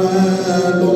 ما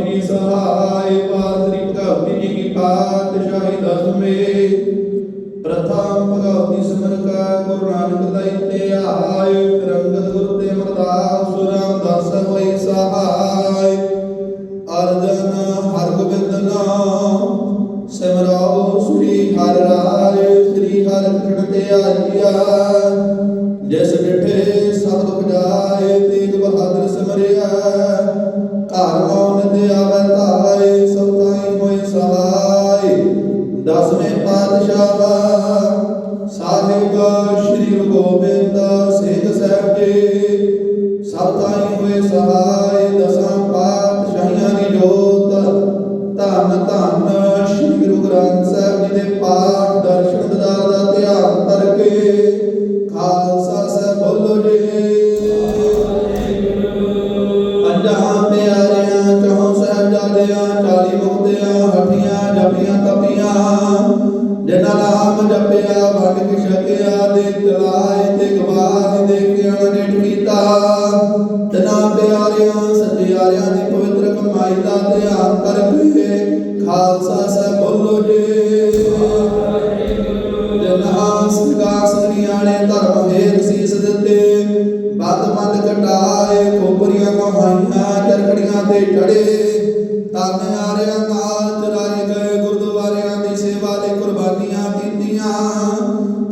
ਮੇਰੀ ਸਹਾਇ ਪਾਤਰੀ ਭਗਵਤੀ ਜੀ ਕੀ ਪਾਤਸ਼ਾਹੀ ਦਸਮੇ ਪ੍ਰਥਮ ਭਗਵਤੀ ਸਿਮਰਨ ਕਾ ਗੁਰੂ ਨਾਨਕ ਦਾ ਇਤੇ ਆਇ ਰੰਗਤ ਗੁਰ ਤੇ ਮਰਦਾਸ ਸੁਰਾਮ ਦਸ ਹੋਈ ਸਹਾਇ ਅਰਜਨ ਹਰ ਗੋਬਿੰਦ ਨਾਮ ਸਿਮਰਾਉ ਸ੍ਰੀ ਹਰਿ ਰਾਏ, ਸ੍ਰੀ ਹਰਿ ਕ੍ਰਿਸ਼ਨ ਤੇ ਆਜਿਆ। ਜਿਸ ਦੇ ਚਲਾਏ ਤੇ ਗਵਾਹ ਦੇ ਕਿਆਣ ਨੇ ਕੀਤਾ। ਤਨਾ ਪਿਆਰਿਆਂ, ਸਤਿਆਰਿਆਂ ਦੀ ਪਵਿੱਤਰ ਕਮਾਈ ਦਾ ਧਿਆਨ ਕਰਕੇ ਖਾਲਸਾ ਸਾਹਿਬ ਬੋਲੋ ਜੀ। ਜਨਾਸ ਵਿਕਾਸ ਨਿਆਣੇ ਧਰਮ ਹੇਤ ਸੀਸ ਦਿੱਤੇ। ਬਦ ਮੰਦ ਕਟਾਏ ਕੋਪਰੀਆਂ ਕਹਾਣੀਆਂ ਚਰਖੜੀਆਂ ਤੇ ਚੜੇ। ਤਨ ਆਰਿਆ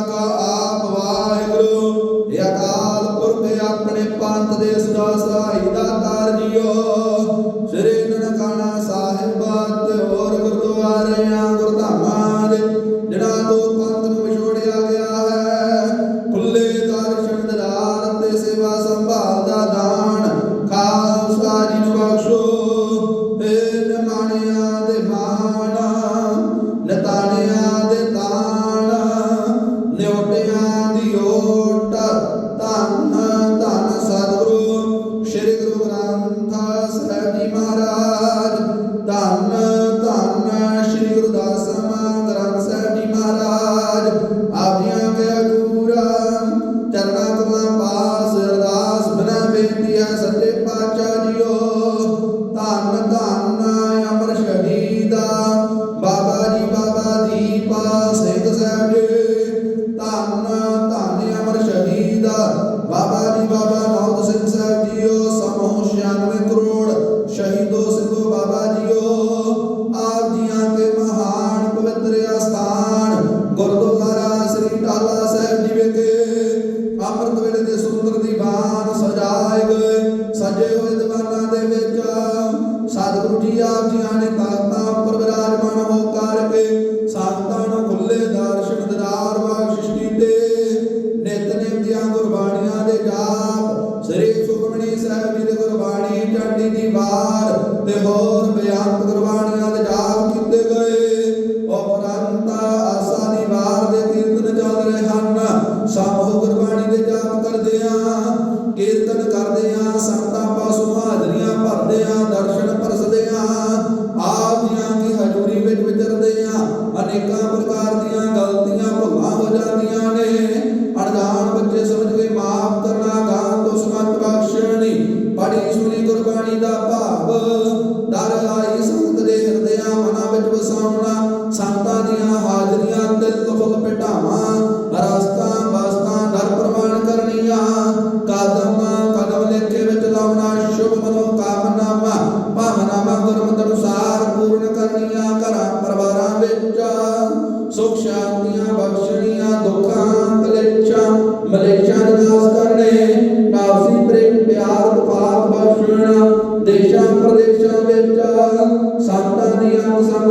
ਕਾ ਆਪ ਵਾਹਿਗੁਰੂ, ਇਹ ਅਕਾਲ ਪੁਰਖ ਆਪਣੇ ਪੰਥ ਦੇ ਸਦਾ ਸਹਾਈ ਦਾਤਾਰ ਜੀਓ। ਸ੍ਰੀ ਨਨਕਾਣਾ ਸਾਹਿਬ ਤੇ ਹੋਰ ਗੁਰਦੁਆਰਿਆਂ, ਗੁਰਧਾਮਾਂ ਦੇ ਆਪ ਸ੍ਰੀ ਸੁਖਮਣੀ ਸਾਹਿਬ ਜੀ ਦੇ ਗੁਰਬਾਣੀ ਢਾਡੀ ਦੀ ਵਾਰ ਤੇ ਹੋਰ ਬਿਆਨ ਗੁਰਬਾਣੀਆਂ ਦੇ ਜਾਪ ਕੀਤੇ ਗਏ। ਉਪਰੰਤ ਆਸਾ ਦੀ ਵਾਰ ਦੇ ਕੀਰਤਨ ਚੱਲ ਰਹੇ ਹਨ। ਸਮੂਹ ਗੁਰਬਾਣੀ ਦੇ ਜਾਪ ਕਰਦੇ ਆ ਕੀਰਤਨ ਕਰਦੇ ਆ ਸੰਤਾਂ ਪਾਸੋਂ ਹਾਜ਼ਰੀਆਂ ਭਰਦੇ ਆ ਦਰਸ਼ਨ ਪਰਸਦੇ ਆ ਆਪ ਦੀਆਂ ਦੀ ਹਜ਼ੂਰੀ ਵਿੱਚ ਵਿਚਰਦੇ ਆ ਅਨੇਕਾਂ ਪ੍ਰਕਾਰ ਦੀ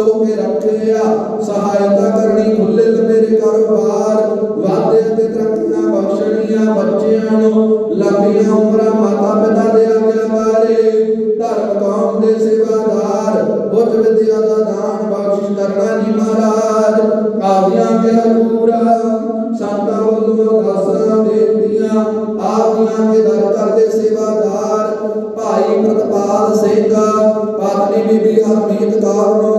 ਰੋਕ ਕੇ ਰੱਖਿਆ ਸਹਾਇਤਾ ਕਰਨੀ ਖੁੱਲੇ ਮੇਰੇ ਕਾਰੋਬਾਰ। ਵਾਧੇ ਅਤੇ ਤਰੱਕੀਆਂ ਬਖਸ਼ਣੀਆਂ ਬੱਚਿਆਂ ਨੂੰ। ਲੰਬੀਆਂ ਉਮਰਾਂ ਮਾਤਾ ਪਿਤਾ ਦੇ ਆਗਿਆ ਬਾਰੇ। ਧਰਮ ਕੌਮ ਦੇ ਸੇਵਾਦਾਰ। ਬੁੱਧ ਵਿਦਿਆ ਦਾ ਦਾਨ ਬਖਸ਼ਿਸ਼ ਕਰਨਾ ਜੀ ਮਹਾਰਾਜ। ਆਗਿਆ ਕੇ ਪੂਰਾ ਸੰਤਾਂ ਵੱਲੋਂ ਦਾਸਾਂ ਬੇਨਤੀਆਂ, ਆਗਿਆ ਕੇ ਦਰਕਾਰ ਦੇ ਸੇਵਾਦਾਰ। ਭਾਈ ਪ੍ਰਤਪਾਲ ਸਿੰਘ, ਪਤਨੀ ਬੀਬੀ ਹਰਮੀਤ ਕੌਰ ਨੂੰ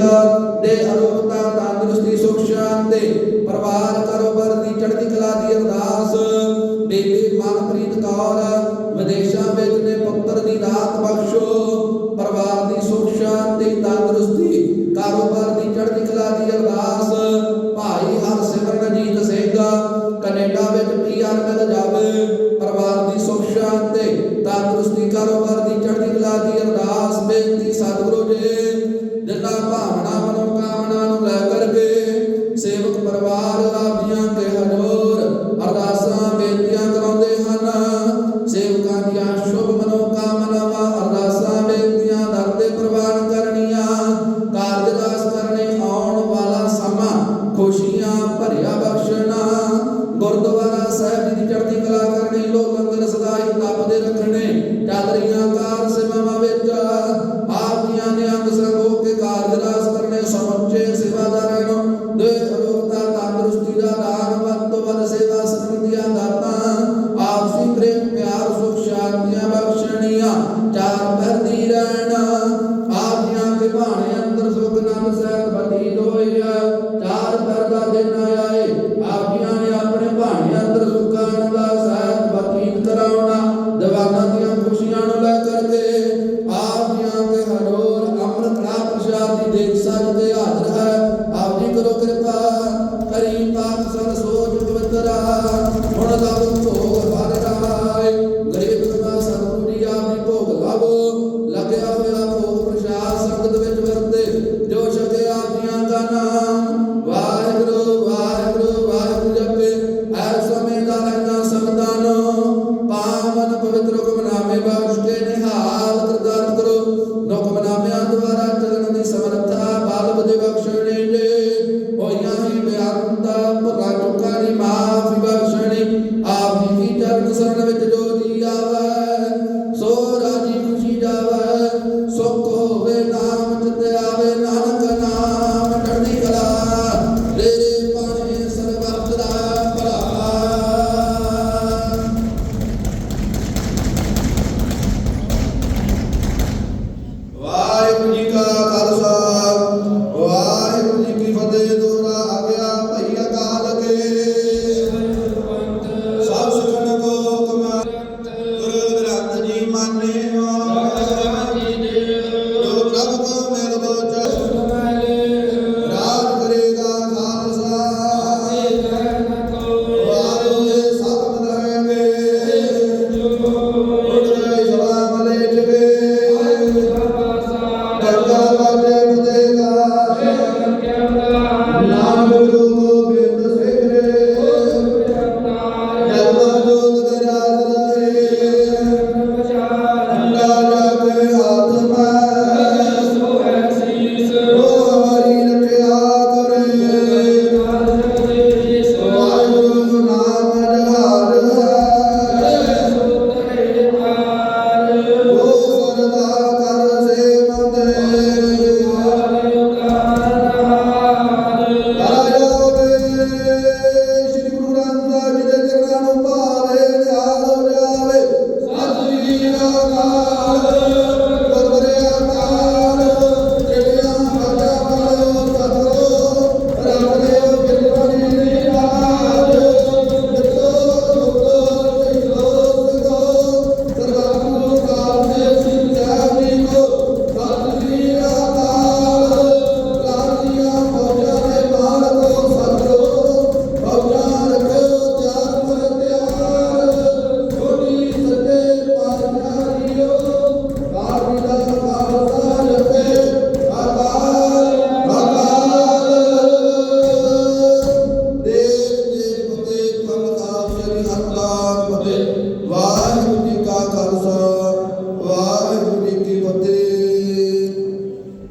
chuva.